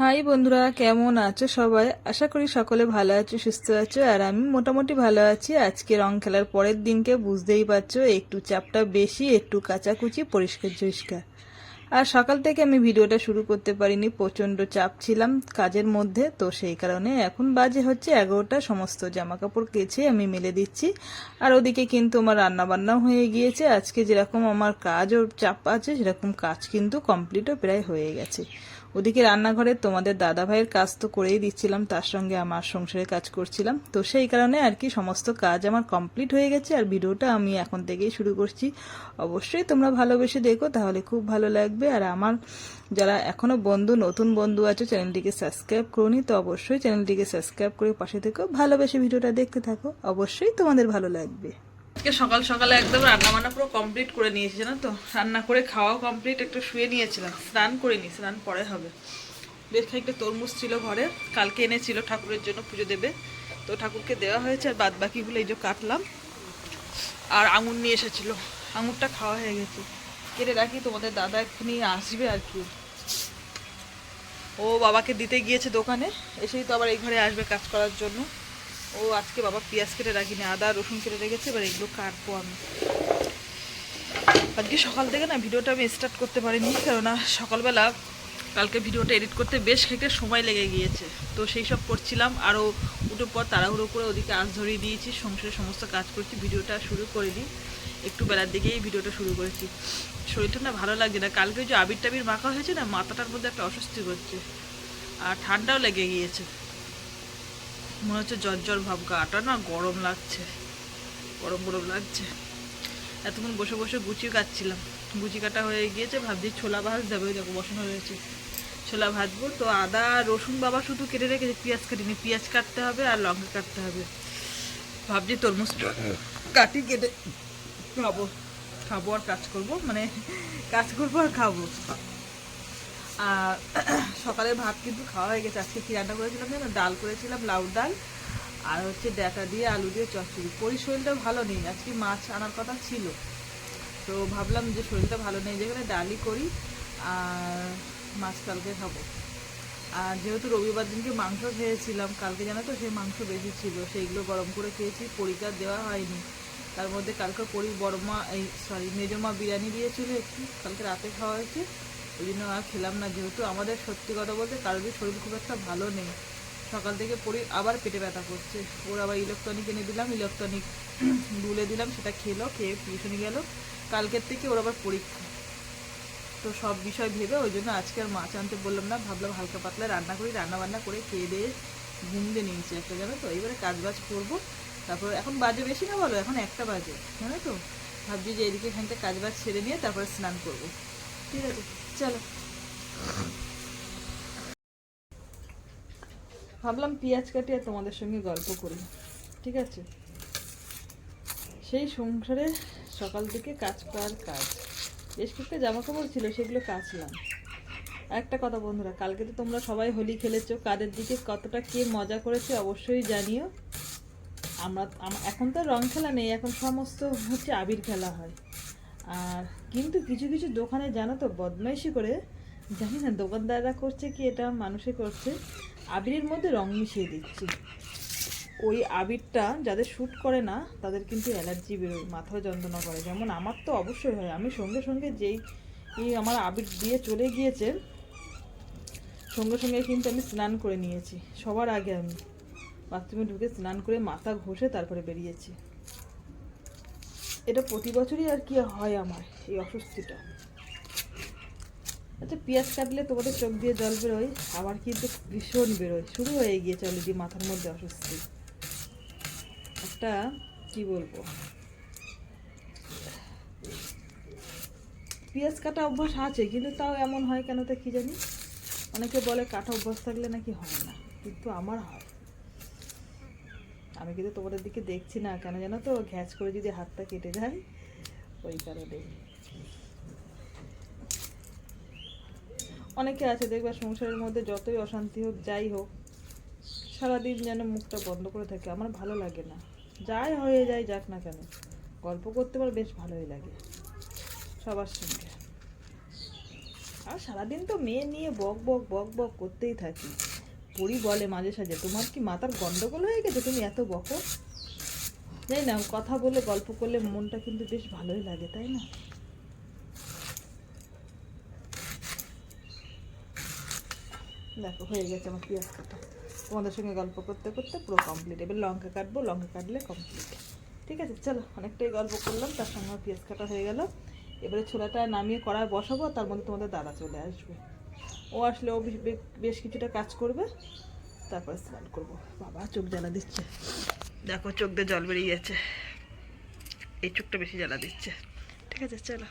High বন্ধুরা, কেমন আছো সবাই? আশা করি সকলে ভালো আছো, সুস্থ আছো, আর আমি মোটামুটি ভালো আছি। আজকে রং খেলার পরের দিনকে বুঝতেই পারছ, একটু চাপটা বেশি, একটু কাচাকুচি, পরিষ্কার পরিষ্কার আর সকাল থেকে আমি ভিডিওটা শুরু করতে পারিনি, প্রচণ্ড চাপ ছিলাম কাজের মধ্যে, তো সেই কারণে এখন বাজে হচ্ছে এগারোটা, সমস্ত জামা কাপড় কেচে আমি মেলে দিচ্ছি। আর ওদিকে কিন্তু আমার রান্না বান্নাও হয়ে গিয়েছে। আজকে যেরকম আমার কাজও চাপ আছে, সেরকম কাজ কিন্তু কমপ্লিটও প্রায় হয়ে গেছে। ওদিকে রান্নাঘরে তোমাদের দাদা ভাইয়ের কাজ তো করেই দিচ্ছিলাম, তার সঙ্গে আমার সংসারের কাজ করছিলাম। তো সেই কারণে আর কি সমস্ত কাজ আমার কমপ্লিট হয়ে গেছে, আর ভিডিওটা আমি এখন থেকেই শুরু করছি। অবশ্যই তোমরা ভালোবেসে দেখো, তাহলে খুব ভালো লাগবে। আর আমার যারা এখনও বন্ধু, নতুন বন্ধু আছে, চ্যানেলটিকে সাবস্ক্রাইব করনি, তো অবশ্যই চ্যানেলটিকে সাবস্ক্রাইব করে পাশে থেকো ভালোবেসে ভিডিওটা দেখতে থাকো। অবশ্যই তোমাদের ভালো লাগবে। আজকে সকাল সকালে একদম রান্না বান্না পুরো কমপ্লিট করে নিয়েছি, জানো তো? রান্না করে খাওয়াও কমপ্লিট একটু শুয়ে নিয়েছিলাম। স্নান করিনি, স্নান পরে হবে। বেশ খানিকটা তরমুজ ছিল ঘরে, কালকে এনেছিল ঠাকুরের জন্য পুজো দেবে। তো ঠাকুরকে দেওয়া হয়েছে, আর বাদ বাকিগুলো এই যে কাটলাম। আর আঙুর নিয়ে এসেছিল। আঙুরটা খাওয়া হয়ে গেছে। কেটে রাখি, তোমাদের দাদা এক্ষুনি আসবে আর কি। ও বাবাকে দিতে গিয়েছে দোকানে, এসেই তো আবার এই ঘরে আসবে কাজ করার জন্য। ও আজকে বাবা পেঁয়াজ কেটে রাখিনি, আদা, রসুন কেটে রেখেছে, এবার এগুলো কাটবো আমি। আজকে সকাল থেকে না ভিডিওটা আমি স্টার্ট করতে পারিনি, কেননা সকালবেলা কালকে ভিডিওটা এডিট করতে বেশ খানিকটা সময় লেগে গিয়েছে। তো সেই সব করছিলাম আরও উঠে পর তাড়াহুড়ো করে ওদিকে আঁচ ধরিয়ে দিয়েছি, সংসারের সমস্ত কাজ করছি, ভিডিওটা শুরু করে দিই একটু বেলার দিকেই ভিডিওটা শুরু করেছি। শরীরটা না ভালো লাগছে না, কালকে যে আবির টাবির মাখা হয়েছে না, মাথাটার মধ্যে একটা অস্বস্তি করছে আর ঠান্ডাও লেগে গিয়েছে। মনে হচ্ছে জ্বর জ্বর ভাব, গাটা না গরম লাগছে, গরম গরম লাগছে। এতক্ষণ বসে বসে গুচি কাটছিলাম। গুচি কাটা হয়ে গিয়েছে, ভাবছি ছোলা ভাজ ওই দেখো বসানো রয়েছে। ছোলা ভাজবো, তো আদা, রসুন বাবা শুধু কেটে রেখেছে, পেঁয়াজ কাটিনি। পেঁয়াজ কাটতে হবে আর লঙ্কা কাটতে হবে। ভাবছি তরমুজ কাটি কেটে খাব। খাব আর কাজ করব মানে কাজ করব আর খাব। আর সকালে ভাত কিন্তু খাওয়া হয়ে গেছে। আজকে কি রান্না করেছিলাম জানো? ডাল করেছিলাম, লাউ ডাল আর হচ্ছে ডাটা দিয়ে আলু দিয়ে চচ্চড়ি। পরি শরীরটা ভালো নেই, আজকে মাছ আনার কথা ছিল। তো ভাবলাম যে শরীরটা ভালো নেই, যেখানে ডালই করি আর মাছ কালকে খাব। আর যেহেতু রবিবার দিনকে মাংস খেয়েছিলাম, কালকে জানো তো সেই মাংস বেশি ছিল, সেইগুলো গরম করে খেয়েছি পরিকার দেওয়া হয়নি। তার মধ্যে কালকে পরি বড়মা এই সরি মেজমা বিরিয়ানি দিয়েছিল একটু, কালকে রাতে খাওয়া হয়েছে। ওই জন্য আর খেলাম না, যেহেতু আমাদের সত্যি কথা বলতে কারোরই শরীর খুব একটা ভালো নেই। সকাল থেকে পরি আবার পেটে ব্যথা করছে। ওর আবার ইলেকট্রনিক এনে দিলাম ইলেকট্রনিক ডুলে দিলাম, সেটা খেলো, খেয়ে টিউশনি গেল। কালকের থেকে ওর আবার পরীক্ষা। তো সব বিষয় ভেবে ওই জন্য আজকে আর মাছ আনতে বললাম না, ভাবলাম হালকা পাতলা রান্না করি রান্না বান্না করে খেয়ে দিয়ে ঘুম দিয়ে নিয়েছি একটা, জানো তো? এবারে কাজ বাজ করব। তারপর এখন বাজে বেশি না বলো, এখন একটা বাজে, জানো তো? ভাবছি যে এদিকে এখানটা কাজ বাজ ছেড়ে নিয়ে তারপরে স্নান করব। ঠিক আছে, চলো। ভাবলাম পেঁয়াজ কাটি আর তোমাদের সঙ্গে গল্প করি, ঠিক আছে? সেই সংসারে সকাল থেকে কাজ করার কাজ। বেশ কিছু জামা কাপড় ছিল, সেগুলো কাচলাম। একটা কথা বন্ধুরা, কালকে তো তোমরা সবাই হোলি খেলেছো, কাদের দিকে কতটা কে মজা করেছে অবশ্যই জানিও। আমরা এখন তো রং খেলা নেই, এখন সমস্ত হচ্ছে আবির খেলা হয়। আর কিন্তু কিছু কিছু দোকানে জানো তো বদমাইশি করে, জানি না দোকানদাররা করছে কি এটা মানুষে করছে, আবিরের মধ্যে রং মিশিয়ে দিচ্ছে। ওই আবিরটা যাদের শ্যুট করে না, তাদের কিন্তু অ্যালার্জি বেরোয় মাথা যন্ত্রণা করে। যেমন আমার তো অবশ্যই হয়, আমি সঙ্গে সঙ্গে যেই, এই আমার আবির দিয়ে চলে গিয়েছে, সঙ্গে সঙ্গে কিন্তু আমি স্নান করে নিয়েছি। সবার আগে আমি। বাথরুমে ঢুকে স্নান করে মাথা ঘষে তারপরে বেরিয়েছি। এটা প্রতি বছরই আর কি হয় আমার, এই অস্বস্তিটা। আচ্ছা পেঁয়াজ কাটলে তোমাদের চোখ দিয়ে জল বেরোয় আমার কিন্তু ভীষণ বেরোয়। শুরু হয়ে গিয়েছে অলরেডি মাথার মধ্যে অস্বস্তি। একটা, কি বলব? পেঁয়াজ কাটা অভ্যাস আছে, কিন্তু তাও এমন হয় কেন তা কি জানি? অনেকে বলে কাটা অভ্যাস থাকলে নাকি হয় না, কিন্তু আমার হয়। আমি কিন্তু তোমাদের দিকে দেখছি না, কেন জানো তো? ঘ্যাচ করে যদি হাতটা কেটে যায়, ওই কারণে। অনেকে আছে, দেখবে সংসারের মধ্যে যতই অশান্তি হোক, যাই হোক, সারাদিন যেন মুখটা বন্ধ করে থাকে, আমার ভালো লাগে না। যাই হয়ে যায় যাক না কেন, গল্প করতে আমার বেশ ভালোই লাগে, সবার সঙ্গে। আর সারাদিন তো মেয়ে নিয়ে বক বক বক বক করতেই থাকি। পরি বলে মাঝে সাঝে। তোমার কি মাথার গন্ডগোল হয়ে গেছে? তুমি এত বকো জানি না, কথা বলে, গল্প করলে মনটা কিন্তু বেশ ভালোই লাগে, তাই না? দেখো, হয়ে গেছে আমার পেঁয়াজ কাটা। তোমাদের সঙ্গে গল্প করতে করতে পুরো কমপ্লিট এবার লঙ্কা কাটবো, লঙ্কা কাটলে কমপ্লিট ঠিক আছে, চলো, অনেকটাই গল্প করলাম, তার সঙ্গে আমার পেঁয়াজ কাটা হয়ে গেল। এবারে ছোলাটা নামিয়ে কড়ায় বসাবো, তার মধ্যে তোমাদের দাদা চলে আসবে। ও আসলে ও বেশ- কিছুটা কাজ করবে। তারপরে স্নান করব। বাবা চোখ জ্বালা দিচ্ছে। দেখো চোখ দিয়ে জল বেরিয়ে যাচ্ছে এই চোখটা বেশি জ্বালা দিচ্ছে। ঠিক আছে, চলো।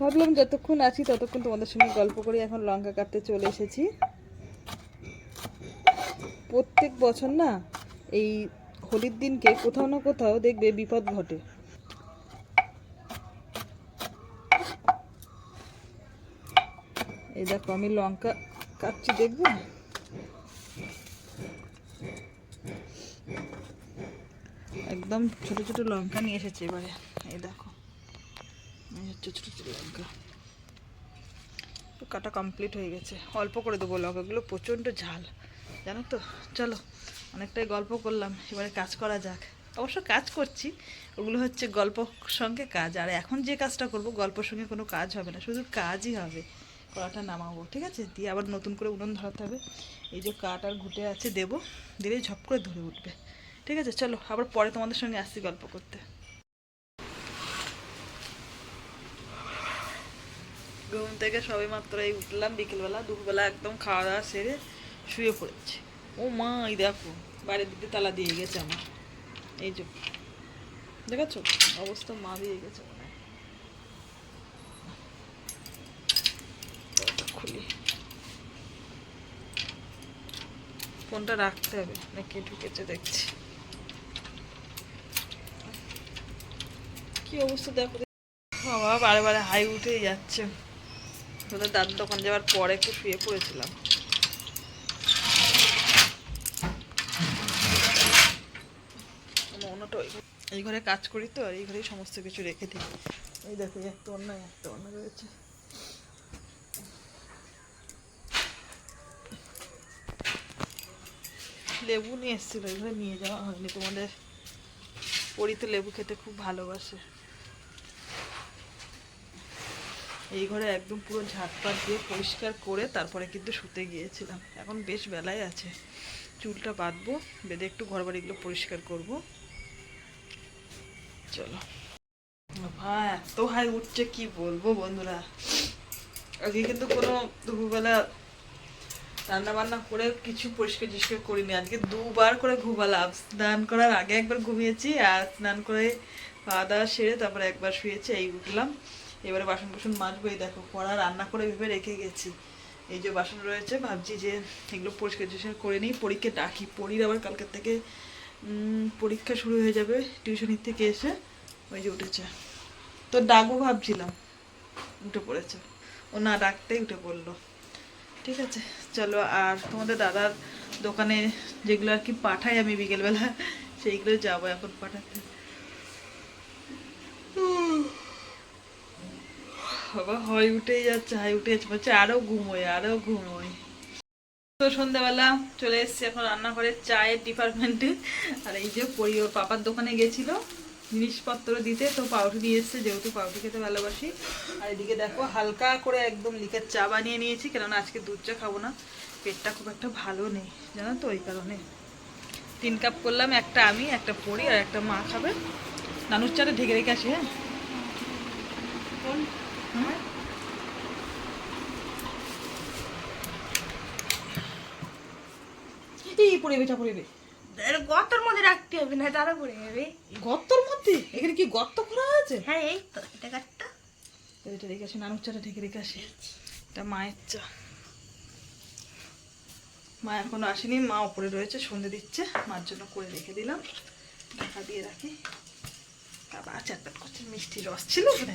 ভাবলাম যতক্ষণ আছি ততক্ষণ তোমাদের সঙ্গে গল্প করে। এখন লঙ্কা কাটতে চলে এসেছি। প্রত্যেক বছর না এই হোলির দিনকে কোথাও না কোথাও দেখবে বিপদ ঘটে। এই দেখো, আমি লঙ্কা কাটছি, দেখবে? একদম ছোট ছোট লঙ্কা নিয়ে এসেছে এবারে। এই দেখো হচ্ছে ছোট ছোট লঙ্কা। কাটা কমপ্লিট হয়ে গেছে। অল্প করে দেবো লঙ্কাগুলো, প্রচণ্ড ঝাল। জানো তো? চলো, অনেকটাই গল্প করলাম, এবারে কাজ করা যাক। অবশ্য কাজ করছি, ওগুলো হচ্ছে গল্প সঙ্গে কাজ। আর এখন যে কাজটা করব, গল্পর সঙ্গে কোনো কাজ হবে না, শুধু কাজই হবে। কড়াটা নামাবো, ঠিক আছে? দিয়ে আবার নতুন করে উনুন ধরাতে হবে। এই যে কাঠ আর ঘুটে আছে, দেবো। দিলেই ঝপ করে ধরে উঠবে। ঠিক আছে? চলো, আবার পরে তোমাদের সঙ্গে আসছি গল্প করতে। ঘুম থেকে সবে মাত্র এই উঠলাম, বিকেলবেলা, দুপুরবেলা একদম খাওয়া দাওয়া সেরে শুয়ে পড়েছি। ও মা, এই দেখো বাইরের দিকে তালা দিয়ে গেছে আমার। এই যে, দেখাচ্ছ? অবস্থা মা দিয়ে গেছে মনে ফোনটা রাখতে হবে, নাকি ঢুকেছে দেখছি। কি অবস্থা দেখো বাবা, বারে বারে হাই যাচ্ছে। তোদের দাদুর দোকান যাওয়ার পরে একটু শুয়ে পড়েছিলাম। এই ঘরে কাজ করি তো, আর এই ঘরেই সমস্ত কিছু রেখে দিই। এই দেখো একটা অন্য একটা অন্য রয়েছে। লেবু নিয়ে এসেছিল ঘরে নিয়ে যাওয়া হয়নি, তোমাদের পরি তো লেবু খেতে খুব ভালোবাসে। এই ঘরে একদম পুরো ঝাঁটপাট দিয়ে পরিষ্কার করে তারপরে কিন্তু শুতে গিয়েছিলাম। এখন বেশ বেলায় আছে। চুলটা বাঁধবো, বেঁধে একটু ঘর বাড়িগুলো পরিষ্কার করব। চলো। ভাই এত হাই উঠছে, কি বলব বন্ধুরা? আগে কিন্তু কোনো দুপুরবেলা রান্না বান্না করে কিছু পরিষ্কার টিষ্কার করিনি। আজকে দুবার করে ঘুমালাম। স্নান করার আগে একবার ঘুমিয়েছি আর স্নান করে খাওয়া দাওয়া সেরে তারপরে একবার শুয়েছি, এই উঠলাম। এবারে বাসন কুসন মাজবো, এই দেখো, পড়া, রান্না করে ভেবে রেখে গেছি। এই যে বাসন রয়েছে, ভাবছি যে এগুলো পরিষ্কার টিষ্কার করে নিই, পরীক্ষা ডাকি। পরীর আবার কালকের থেকে পরীক্ষা শুরু হয়ে যাবে টিউশনির থেকে এসে। ওই যে উঠেছে। তো ডাকবো ভাবছিলাম, উঠে পড়েছে। ও না ডাকতেই উঠে পড়ল। ঠিক আছে, চলো আর তোমাদের দাদার দোকানে যেগুলো আর কি পাঠাই আমি বিকেলবেলা, সেইগুলো যাব এখন পাঠাতে। বাবা হয় উঠেই যাচ্ছে, হাই উঠে যাচ্ছে, বলছে আরও ঘুমোয় আরও ঘুমোয় তো সন্ধ্যাবেলা চলে এসেছি এখন রান্নাঘরের চায়ের ডিপার্টমেন্টে আর এই যে পরি পাপার দোকানে গেছিল জিনিসপত্র দিতে তো পাউরুটি নিয়ে এসছে যেহেতু পাউরুটি খেতে ভালোবাসি। আর এদিকে দেখো হালকা করে একদম লিকের চা বানিয়ে নিয়েছি কেননা আজকে দুধ চা খাব না। পেটটা খুব একটা ভালো নেই জানো তো ওই কারণে। তিন কাপ করলাম একটা আমি একটা পড়ি আর একটা মা খাবে। নানুর চাটা ঢেকে রেখে আসি হ্যাঁ? এই পড়িবে চা পড়িবে গতর মধ্যে রাখতে হবে না তারা পড়ে যাবে। গর্তর মধ্যে? এখানে কি গর্ত করা আছে হ্যাঁ এই তো এটা কাটটা এটা রেখে আসি নানুর চাটা ঢেকে রেখে আসি এটা মায়ের চা। মা এখনও আসেনি মা ওপরে রয়েছে সন্ধে দিচ্ছে মার জন্য করে রেখে দিলাম। ঢাকা দিয়ে রাখি। বাবা চারপাট করছে মিষ্টি রস ছিল। ওখানে।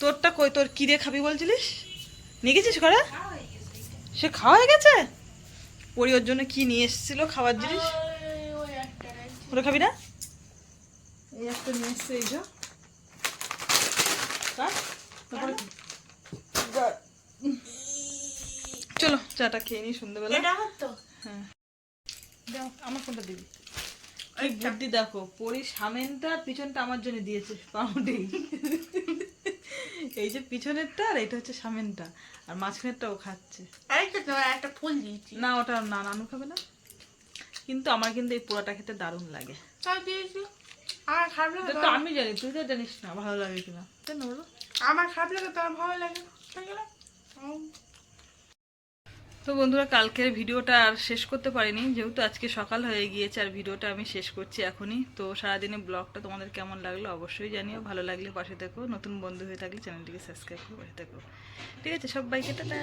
তোরটা কই তোর কি দিয়ে খাবি বলছিলিস? নিয়ে গেছিস ঘরে? সে খাওয়া হয়ে গেছে? পরি ওর জন্য কি নিয়ে এসেছিল খাবার জিনিস? ওটা খাবি না? এই একটা নিয়ে এসছে এই যে। কাট। তারপরে যা- চলো চাটা খেয়ে নিই সন্ধ্যেবেলা। হ্যাঁ। দাও। আমার কোনটা দিবি। বুদ্ধি দেখো পরি সামেনটা পিছনটা আমার জন্য দিয়েছে পাউডি এই যে পিছনেরটা আর এটা হচ্ছে আর মাঝখানেরটা ও খাচ্ছে। আরেকটা একটা ফুল দিয়েছি। না ওটা না নানু খাবে না। কিন্তু আমার কিন্তু এই পোড়াটা খেতে দারুণ লাগে। তাই দিয়েছি। আমার খারাপ লাগে তো আমি জানি তুই তো জানিস না ভালো লাগে কিনা। কেন আমার খারাপ লাগে তো ভালো লাগে। তো বন্ধুরা, কালকের ভিডিওটা আর শেষ করতে পারিনি। যেহেতু আজকে সকাল হয়ে গিয়েছে আর ভিডিওটা আমি শেষ করছি এখনই। তো সারাদিনে ব্লগটা তোমাদের কেমন লাগল অবশ্যই জানিও। ভালো লাগলে পাশে থেকো। নতুন বন্ধু হয়ে থাকলে চ্যানেলটিকে সাবস্ক্রাইব করে পাশে থেকো। ঠিক আছে, সবাইকে টাটা।